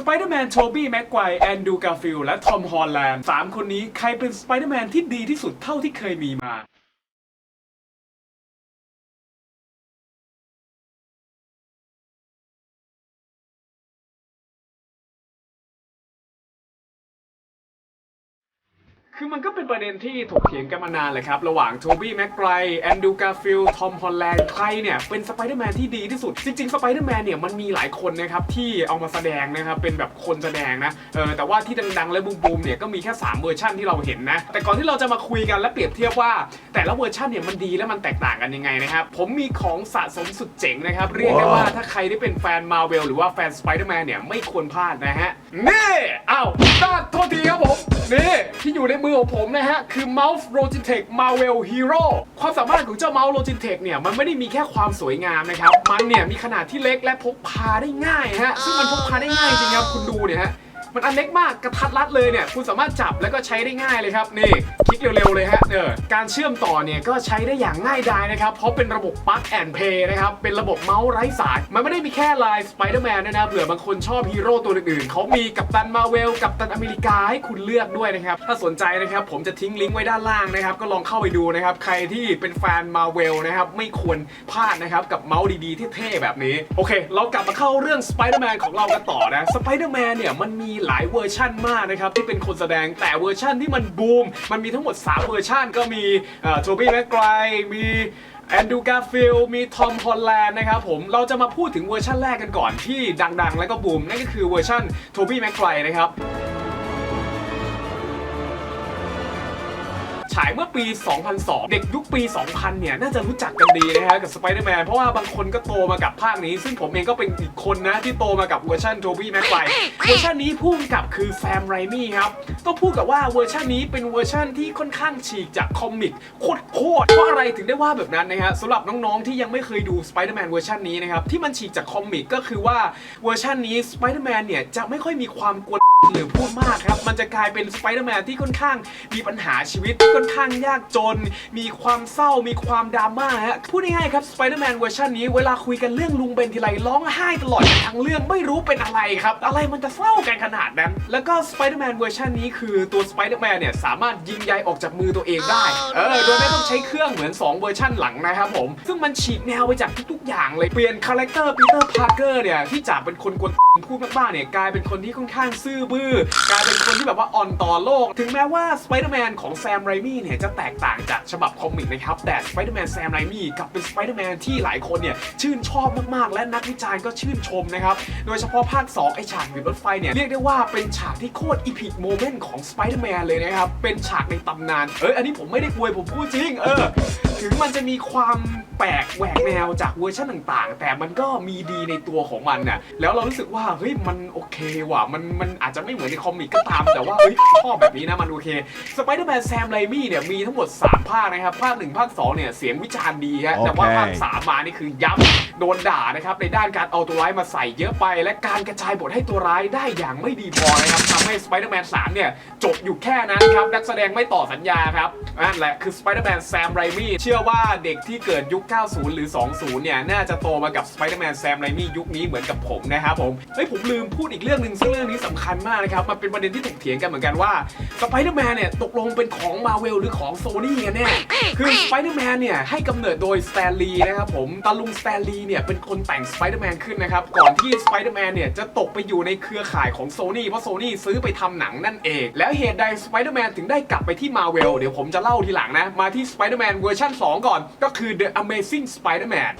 สไปเดอร์แมนโทบี้แม็กไกวแอนดูการ์ฟิลและทอมฮอลแลนด์สามคนนี้ใครเป็นสไปเดอร์แมนที่ดีที่สุดเท่าที่เคยมีมา คือมันก็เป็นประเด็นที่ถกเถียงกันมานานเลยครับ ระหว่างโทบี้แม็กไกรแอนดูการ์ฟิลทอมฮอลแลนด์ใครเนี่ย เป็นสไปเดอร์แมนที่ดีที่สุด จริงๆ สไปเดอร์แมนเนี่ย มันมีหลายคนนะครับ ที่เอามาแสดงนะครับ เป็นแบบคนแสดงนะ เออแต่ว่าที่ดังๆ และบูมๆเนี่ย ก็มีแค่ 3 เวอร์ชันที่เราเห็นนะ แต่ก่อนที่เราจะมาคุยกันและเปรียบเทียบว่า แต่ละเวอร์ชันเนี่ยมันดีและมันแตกต่างกันยังไงนะครับผมมีของสะสมสุดเจ๋งนะครับเรียกได้ว่าถ้าใครที่เป็นแฟนมาเวลหรือว่าแฟนสไปเดอร์แมนเนี่ยไม่ควรพลาดนะฮะนี่อ้าวต้านโทษทีครับผมนี่ที่อยู่ในมือของผมนะฮะ คือ Mouse Logitech Marvel Hero ความสามารถของเจ้า Mouse Logitech เนี่ย มันไม่ได้มีแค่ความสวยงามนะครับ มันเนี่ย มีขนาดที่เล็กและพกพาได้ง่ายฮะ ซึ่งมันพกพาได้ง่ายจริงครับ คุณดูเนี่ยฮะมันอันเล็กมากกระทัดรัดเลยเนี่ย คุณสามารถจับแล้วก็ใช้ได้ง่ายเลยครับ นี่ เร็วๆเลยฮะเออการเชื่อมต่อเนี่ยก็ใช้ได้อย่างง่ายดายนะครับเพราะเป็นระบบ Plug and Play นะครับเป็นระบบเมาส์ไร้สาย มันไม่ได้มีแค่ลาย Spider-Man ด้วยนะเผื่อบางคนชอบฮีโร่ตัวอื่นๆเขามีกัปตันมาเวลกัปตันอเมริกาให้คุณเลือกด้วยนะครับถ้าสนใจนะครับผมจะทิ้งลิงก์ไว้ด้านล่างนะครับก็ลองเข้าไปดูนะครับใครที่เป็นแฟนมาเวลนะครับไม่ควรพลาดนะครับกับเมาส์ดีๆที่เท่แบบนี้โอเค เรากลับมาเข้าเรื่อง Spider-Man ของเรากันต่อนะ Spider-Man เนี่ยมันมีหลายเวอร์ชันมากนะครับที่เป็นคนแสดงแต่เวอร์ชันที่มันบูมมันมีทั้งหมด3 เวอร์ชันก็มีโทบี้แม็กไกรมีแอนดูการ์ฟิลมีทอมฮอลแลนด์นะครับผม เราจะมาพูดถึงเวอร์ชันแรกกันก่อนที่ดังๆ และก็บูม นั่นก็คือเวอร์ชันโทบี้แม็กไกรนะครับ ฉายเมื่อปี 2002 เด็กยุคปี 2000 เนี่ย น่าจะรู้จักกันดีนะฮะกับสไปเดอร์แมนเพราะว่าบางคนก็โตมากับภาคนี้ ซึ่งผมเองก็เป็นอีกคนนะ ที่โตมากับเวอร์ชันโทบี้แม็กไกเวอร์ชันนี้พุ่งกับคือแซมไรมี่ครับต้องพูดกับว่าเวอร์ชันนี้เป็นเวอร์ชันที่ค่อนข้างฉีกจากคอมิกโคตรๆเพราะอะไรถึงได้ว่าแบบนั้นนะฮะสำหรับน้องๆที่ยังไม่เคยดูสไปเดอร์แมนเวอร์ชันนี้นะครับที่มันฉีกจากคอมิกก็คือว่าเวอร์ชันนี้สไปเดอร์แมนเนี่ยจะไม่ค่อยมีความกวน หรือพูดมากครับ มันจะกลายเป็นสไปเดอร์แมนที่ค่อนข้างมีปัญหาชีวิตที่ค่อนข้างยากจน มีความเศร้ามีความดราม่าฮะพูดง่ายๆครับสไปเดอร์แมนเวอร์ชันนี้เวลาคุยกันเรื่องลุงเบนทีไรร้องไห้ตลอดทั้งเรื่องไม่รู้เป็นอะไรครับ อะไรมันจะเศร้ากันขนาดนั้น แล้วก็สไปเดอร์แมนเวอร์ชันนี้คือตัวสไปเดอร์แมนเนี่ยสามารถยิงใยออกจากมือตัวเองได้เออโดยไม่ต้องใช้เครื่องเหมือน 2 เวอร์ชันหลังนะครับผม ซึ่งมันฉีกแนวไปจากทุกๆอย่างเลยเปลี่ยนคาแรคเตอร์ปีเตอร์พาร์เกอร์เนี่ยที่จากเป็นคนกวนพูดมากๆเนี่ยกลายเป็นคนที่ค่อนข้างซื่อบื้อกลายเป็นคนที่แบบว่าอ่อนต่อโลก ถึงแม้ว่าสไปเดอร์แมนของแซมไรมี่เนี่ยจะแตกต่างจากฉบับคอมิกนะครับ แต่สไปเดอร์แมนแซมไรมี่กลับเป็นสไปเดอร์แมนที่หลายคนเนี่ยชื่นชอบมากๆ และนักวิจารณ์ก็ชื่นชมนะครับ โดยเฉพาะภาค 2 ไอฉากอยู่รถไฟเนี่ยเรียกได้ว่าเป็นฉากที่โคตรอีพิกโมเมนต์ของสไปเดอร์แมนเลยนะครับ เป็นฉากในตำนาน เอ้ยอันนี้ผมไม่ได้อวยผมพูดจริง เออ ถึงมันจะมีความแปลกแหวกแนวจากเวอร์ชันต่างๆ แต่มันก็มีดีในตัวของมันน่ะแล้วเรารู้สึกว่าเฮ้ยมันโอเคว่ะมันมันอาจจะไม่เหมือนในคอมิกก็ตามแต่ว่าเฮ้ยชอบแบบนี้นะมันโอเคสไปเดอร์แมนแซมไรมี่เนี่ยมีทั้งหมด 3 ภาคนะครับ ภาค 1 ภาค 2 เนี่ย เสียงวิจารณ์ดีฮะแต่ว่าโอเคภาค 3 มานี่คือย้ำโดนด่านะครับ ในด้านการเอาตัวร้ายมาใส่เยอะไป และการกระจายบทให้ตัวร้ายได้อย่างไม่ดีพอนะครับทำให้สไปเดอร์แมน3เนี่ย จบอยู่แค่นั้นครับ นักแสดงไม่ต่อสัญญาครับนั่นแหละคือสไปเดอร์แมนแซมไรมี่เชื่อว่าเด็กที่เกิดยุค 90 หรือ 20 เนี่ย น่าจะโตมากับสไปเดอร์แมนแซมไรมี่ยุคนี้เหมือนกับผมนะครับผม เฮ้ย ผมลืมพูดอีกเรื่องหนึ่งซึ่งเรื่องนี้สำคัญมากนะครับ มันเป็นประเด็นที่ถกเถียงกันเหมือนกันว่าสไปเดอร์แมนเนี่ยตกลงเป็นของมาเวลหรือของโซนี่กันแน่ คือสไปเดอร์แมนเนี่ยให้กำเนิดโดยสแตนลีย์นะครับผม ตาลุงสแตนลีย์เนี่ยเป็นคนแต่งสไปเดอร์แมนขึ้นนะครับ ก่อนที่สไปเดอร์แมนเนี่ยจะตกไปอยู่ในเครือข่ายของโซนี่เพราะโซนี่ซื้อไปทำหนังนั่นเอง แล้วเหตุใดสไปเดอร์แมนถึงได้กลับไปที่มาเวลเดี๋ยวผมจะเล่าทีหลังนะ มาที่สไปเดอร์แมนเวอร์ชัน2ก่อนก็คือ The Amazing Spider-Man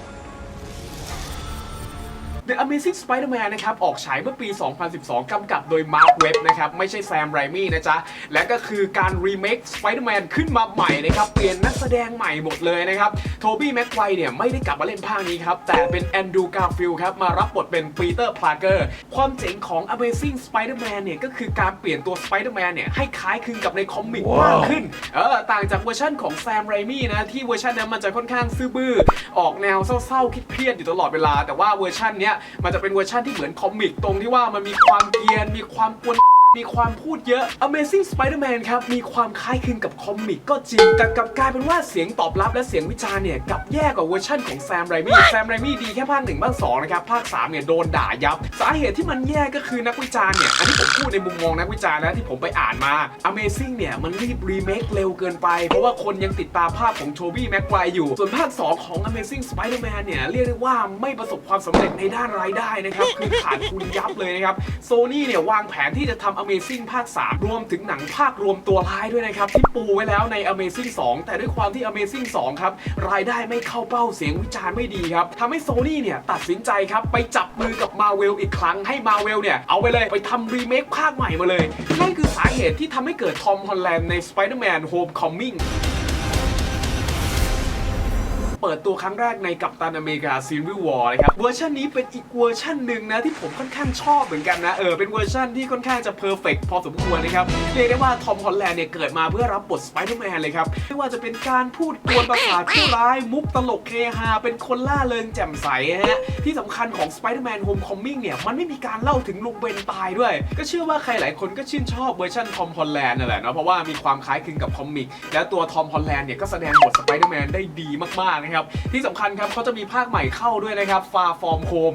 The Amazing Spider-Man นะครับ ออกฉายเมื่อปี 2012 กำกับโดย Mark Webb นะครับ ไม่ใช่แซมไรมี่นะจ๊ะ และก็คือการรีเมค Spider-Man ขึ้นมาใหม่นะครับ เปลี่ยนนักแสดงใหม่หมดเลยนะครับโทบี้แม็กไกวเนี่ย ไม่ได้กลับมาเล่นภาคนี้ครับ แต่เป็นแอนดรูการ์ฟิลครับ มารับบทเป็นปีเตอร์พาร์เกอร์ความเจ๋งของ Amazing Spider-Man เนี่ย ก็คือการเปลี่ยนตัว Spider-Man เนี่ย ให้คล้ายคลึงกับในคอมิกมากขึ้นเออ ต่างจากเวอร์ชันของแซมไรมี่นะที่เวอร์ชันนั้นมันจะค่อนข้างซื่อบื้อออกแนวเศร้าๆเครียดๆอยู่ตลอดเวลา แต่ว่าเวอร์ชันเนี้ยมันจะเป็นเวอร์ชันที่เหมือนคอมิกตรงที่ว่ามันมีความเกรียนมีความกวน มีความพูดเยอะ Amazing Spider-Man ครับ มีความคล้ายคลึงกับคอมิกก็จริง แต่กับกลายเป็นว่าเสียงตอบรับและเสียงวิจารณ์เนี่ยกลับแย่กว่าเวอร์ชั่นของแซมไรมี่แซมไรมี่ดีแค่ภาคหนึ่งภาคสองนะครับ ภาคสามเนี่ยโดนด่ายับ สาเหตุที่มันแย่ก็คือนักวิจารณ์เนี่ย อันนี้ผมพูดในมุมมองนักวิจารณ์นะที่ผมไปอ่านมา Amazing เนี่ยมันรีบรีเมคเร็วเกินไป เพราะว่าคนยังติดตาภาพของโทบี้แม็กไกวอยู่ ส่วนภาค 2 ของ Amazing Spider-Man เนี่ยเรียกได้ว่าไม่ประสบความสำเร็จในด้านรายได้นะครับคือขาดทุนยับเลยนะครับโซนี่เนี่ยวางแผนที่จะทำ Amazing ภาค 3 รวมถึงหนังภาครวมตัวร้ายด้วยนะครับ ที่ปูไว้แล้วใน Amazing 2 แต่ด้วยความที่ Amazing 2 ครับ รายได้ไม่เข้าเป้าเสียงวิจารณ์ไม่ดีครับทำให้โซนี่เนี่ย ตัดสินใจครับ ไปจับมือกับ Marvel อีกครั้งให้ Marvel เนี่ย เอาไปเลยไปทำรีเมคภาคใหม่มาเลยนั่นคือสาเหตุที่ทำให้เกิดทอมฮอลแลนด์ใน Spider-Man Homecoming เปิดตัวครั้งแรกในกัปตันอเมริกาซีรีส์วอร์นะครับเวอร์ชันนี้เป็นอีกเวอร์ชันหนึ่งนะที่ผมค่อนข้างชอบเหมือนกันนะเออเป็นเวอร์ชันที่ค่อนข้างจะเพอร์เฟกพอสมควรนะครับเรียกได้ว่าทอมฮอลแลนด์เนี่ยเกิดมาเพื่อรับบทสไปเดอร์แมนเลยครับไม่ว่าจะเป็นการพูดกวนประสาทผู้ร้ายมุกตลกเฮฮาเป็นคนล่าเริงแจ่มใสฮะที่สำคัญของ Spider-Man Homecoming เนี่ยมันไม่มีการเล่าถึงลุงเบนตายด้วย ก็เชื่อว่าใครหลายคนก็ชื่นชอบเวอร์ชันทอมฮอลแลนด์นั่นแหละเนาะเพราะว่ามีความคล้ายคลึงกับคอมิก และตัวทอมฮอลแลนด์เนี่ยก็แสดงบทสไปเดอร์แมนได้ดีมากๆนะครับ ที่สำคัญครับเขาจะมีภาคใหม่เข้าด้วยนะครับ Far From Home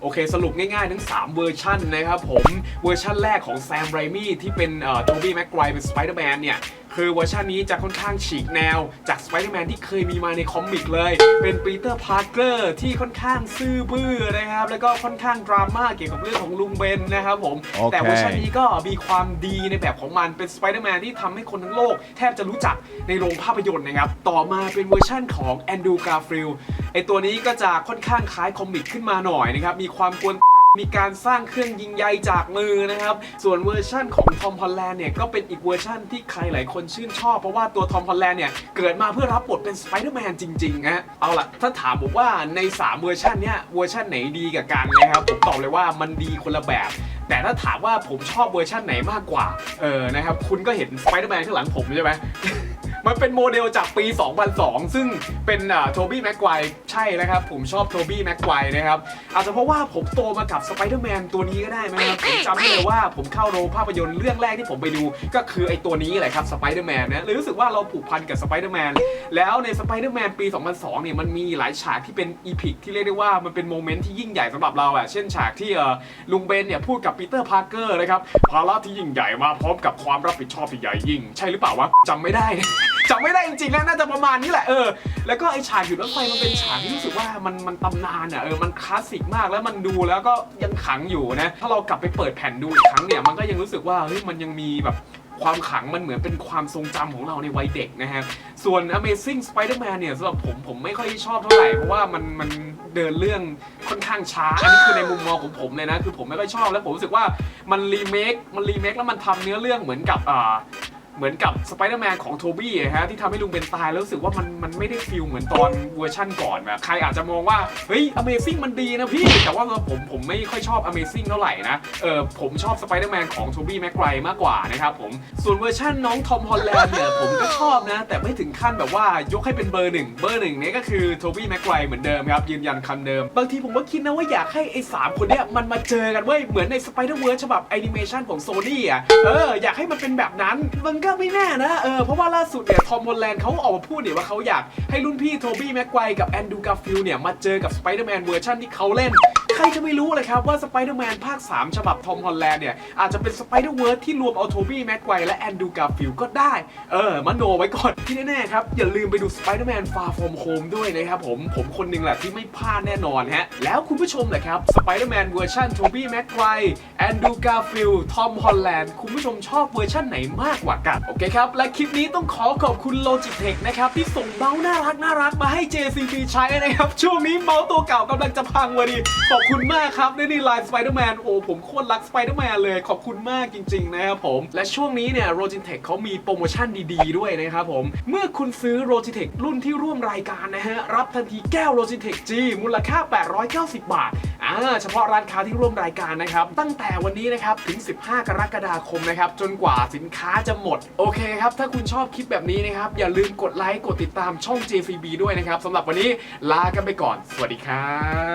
โอเค สรุปง่ายๆ ทั้ง 3 เวอร์ชันนะครับผม เวอร์ชันแรกของแซมไรมี่ที่เป็นโทบี้แม็กไกวเป็นสไปเดอร์แมนเนี่ย คือเวอร์ชันนี้จะค่อนข้างฉีกแนว จากสไปเดอร์แมนที่เคยมีมาในคอมิกเลย เป็นปีเตอร์พาร์เกอร์ที่ค่อนข้างซื่อบื้อนะครับ แล้วก็ค่อนข้างดราม่าเกี่ยวกับเรื่องของลุงเบนนะครับผมโอเคแต่เวอร์ชันนี้ก็มีความดีในแบบของมันเป็นสไปเดอร์แมนที่ทำให้คนทั้งโลก แทบจะรู้จักในโรงภาพยนตร์นะครับ ต่อมาเป็นเวอร์ชันของแอนดูการ์ฟิลไอตัวนี้ก็จะค่อนข้างคล้ายคอมิกขึ้นมาหน่อยนะครับมีความกวน มีการสร้างเครื่องยิงใยจากมือนะครับ ส่วนเวอร์ชั่นของทอมฮอลแลนด์เนี่ยก็เป็นอีกเวอร์ชั่นที่ใครหลายคนชื่นชอบ เพราะว่าตัวทอมฮอลแลนด์เนี่ยเกิดมาเพื่อรับบทเป็นสไปเดอร์แมนจริงๆนะเอาล่ะ ถ้าถามผมว่าใน 3 เวอร์ชันเนี่ยเวอร์ชันไหนดีกับกันนะครับผมตอบเลยว่ามันดีคนละแบบ แต่ถ้าถามว่าผมชอบเวอร์ชันไหนมากกว่าเออนะครับคุณก็เห็นสไปเดอร์แมนข้างหลังผมใช่ไหม มันเป็นโมเดลจากปี 2002 ซึ่งเป็นโทบี้แม็กไกวใช่นะครับ ผมชอบโทบี้แม็กไกวนะครับ อาจจะเพราะว่าผมโตมากับสไปเดอร์แมนตัวนี้ก็ได้ไหมครับผมจำได้เลยว่าผมเข้าโรงภาพยนตร์เรื่องแรกที่ผมไปดู ก็คือไอตัวนี้แหละครับสไปเดอร์แมนนะเลยรู้สึกว่าเราผูกพันกับสไปเดอร์แมนแล้วในสไปเดอร์แมนปี 2002 เนี่ยมันมีหลายฉากที่เป็นอีพิกที่เรียกได้ว่ามันเป็นโมเมนต์ที่ยิ่งใหญ่สำหรับเราอะเช่นฉากที่เอ่อลุงเบนเนี่ยพูดกับปีเตอร์พาร์เกอร์นะครับภาระที่ยิ่งใหญ่มาพร้อมกับความรับผิดชอบที่ใหญ่ยิ่ง ใช่หรือเปล่าวะจำไม่ได้ จำไม่ได้จริงๆนะน่าจะประมาณนี้แหละเออแล้วก็ไอฉากหยุดรถไฟมันเป็นฉากที่รู้สึกว่ามันมันตำนานอะเออมันคลาสสิกมากแล้วมันดูแล้วก็ยังขังอยู่นะถ้าเรากลับไปเปิดแผ่นดูอีกครั้งเนี่ยมันก็ยังรู้สึกว่าเฮ้ยมันยังมีแบบความขังมันเหมือนเป็นความทรงจำของเราในวัยเด็กนะฮะ ส่วน Amazing Spider-Man เนี่ยสำหรับผมผมไม่ค่อยชอบเท่าไหร่ เพราะว่ามันมันเดินเรื่องค่อนข้างช้า อันนี้คือในมุมมองของผมเลยนะ คือผมไม่ค่อยชอบแล้วผมรู้สึกว่ามันรีเมค มันรีเมคแล้วมันทำเนื้อเรื่องเหมือนกับอ่า เหมือนกับสไปเดอร์แมนของโทบี้ฮะที่ทำให้ลุงเบนตายแล้วรู้สึกว่ามันมันไม่ได้ฟิลเหมือนตอนเวอร์ชั่นก่อนแบบใครอาจจะมองว่า เฮ้ย Amazing มันดีนะพี่ แต่ว่าผมผมไม่ค่อยชอบ Amazing เท่าไหร่นะ เออผมชอบสไปเดอร์แมนของโทบี้แม็กไกรมากกว่านะครับผม ส่วนเวอร์ชันน้องทอมฮอลแลนด์เนี่ยผมก็ชอบนะ แต่ไม่ถึงขั้นแบบว่ายกให้เป็นเบอร์หนึ่งเบอร์หนึ่งเนี่ยก็คือโทบี้แม็กไกรเหมือนเดิมครับยืนยันคำเดิม บางทีผมก็คิดนะว่าอยากให้ไอ้สามคนเนี้ยมันมาเจอกันเว้ยเหมือนในสไปเดอร์เวิร์ฉบับแอนิเมชันของโซนี่อะเอออยากให้มันเป็นแบบนั้นมันก็ไม่แน่นะเออเพราะว่าล่าสุดเนี่ยทอมฮอลแลนด์เขาออกมาพูดเนี่ยว่าเขาอยากให้รุ่นพี่โทบี้แม็กไกวกับแอนดูการ์ฟิลเนี่ยมาเจอกับสไปเดอร์แมนเวอร์ชันที่เขาเล่นใครจะไม่รู้เลยครับว่าสไปเดอร์แมนภาค 3 ฉบับทอมฮอลแลนด์เนี่ย อาจจะเป็นสไปเดอร์เวิร์ที่รวมเอาโทบี้แม็กไกวและแอนดูการ์ฟิลก็ได้ เออมโนไว้ก่อน ที่แน่ๆครับ อย่าลืมไปดูสไปเดอร์แมนฟาร์ฟอมโฮมด้วยนะครับผม ผมคนหนึ่งแหละที่ไม่พลาดแน่นอนฮะ แล้วคุณผู้ชมแหละครับสไปเดอร์แมนเวอร์ชันโทบี้แม็กไกวแอนดูการ์ฟิลทอมฮอลแลนด์คุณผู้ชมชอบเวอร์ชันไหนมากกว่ากันโอเคครับและคลิปนี้ต้องขอขอบคุณ Logitech นะครับที่ส่งเมาส์น่ารักน่ารักมาให้ JCB ใช้นะครับช่วงนี้เมาส์ตัวเก่ากำลังจะพังวะดิขอบคุณุณมากครับนี่นี่ไลน์สไปเดอร์แมนโอ้ผมโคตรรักสไปเดอร์แมนเลยขอบคุณมากจริง ๆ นะครับผม และช่วงนี้เนี่ย Logitech เขามีโปรโมชั่นดีๆ ด้วยนะครับผม เมื่อคุณซื้อ Logitech รุ่นที่ร่วมรายการนะฮะ รับทันทีแก้ว Logitech G มูลค่า 890 บาทอ่าเฉพาะร้านค้าที่ร่วมรายการนะครับ ตั้งแต่วันนี้นะครับ ถึง 15 กรกฎาคมนะครับ จนกว่าสินค้าจะหมด โอเคครับ ถ้าคุณชอบคลิปแบบนี้นะครับ อย่าลืมกดไลค์กดติดตามช่อง JCB ด้วยนะครับสำหรับวันนี้ลากันไปก่อน สวัสดีครับ